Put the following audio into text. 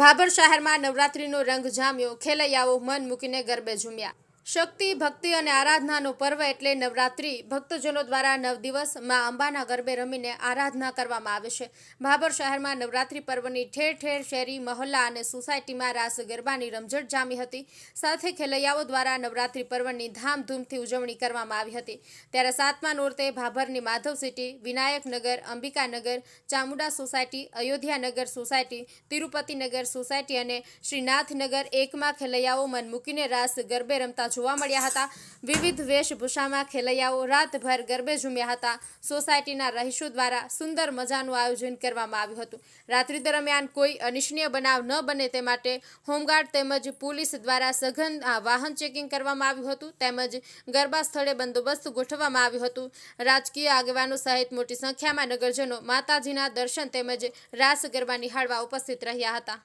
ભાભર શહેરમાં નવરાત્રીનો રંગ જામ્યો ખેલૈયાઓ મન મૂકીને ગરબે ઝૂમ્યા. શક્તિ, ભક્તિ અને આરાધનાનો પર્વ એટલે નવરાત્રિ. ભક્તજનો દ્વારા નવ દિવસમાં અંબાના ગરબે રમીને આરાધના કરવામાં આવે છે. ભાભર શહેરમાં નવરાત્રિ પર્વની ઠેર ઠેર શેરી, મહોલ્લા અને સોસાયટીમાં રાસ ગરબાની રમઝટ જામી હતી. સાથે ખેલૈયાઓ દ્વારા નવરાત્રિ પર્વની ધામધૂમથી ઉજવણી કરવામાં આવી હતી. ત્યારે સાતમા નોરતે ભાભરની Madhav city, Vinayaknagar, Ambikanagar, Chamunda society, Ayodhyanagar society, Tirupatinagar society અને શ્રીનાથનગર એકમાં ખેલૈયાઓ મન મૂકીને રાસ ગરબે રમતા જોવા મળ્યા હતા. વિવિધ વેશભૂષામાં ખેલૈયાઓ રાતભર ગરબે ઝૂમ્યા હતા. સોસાયટીના રહીશો દ્વારા સુંદર મજાનું આયોજન કરવામાં આવ્યું હતું. રાત્રિ દરમિયાન કોઈ અનિચ્છનીય બનાવ ન બને તે માટે હોમગાર્ડ તેમજ પોલીસ દ્વારા સઘન વાહન ચેકિંગ કરવામાં આવ્યું હતું તેમજ ગરબા સ્થળે બંદોબસ્ત ગોઠવવામાં આવ્યું હતું. રાજકીય આગેવાનો સહિત મોટી સંખ્યામાં નગરજનો માતાજીના દર્શન તેમજ રાસ ગરબા નિહાળવા ઉપસ્થિત રહ્યા હતા.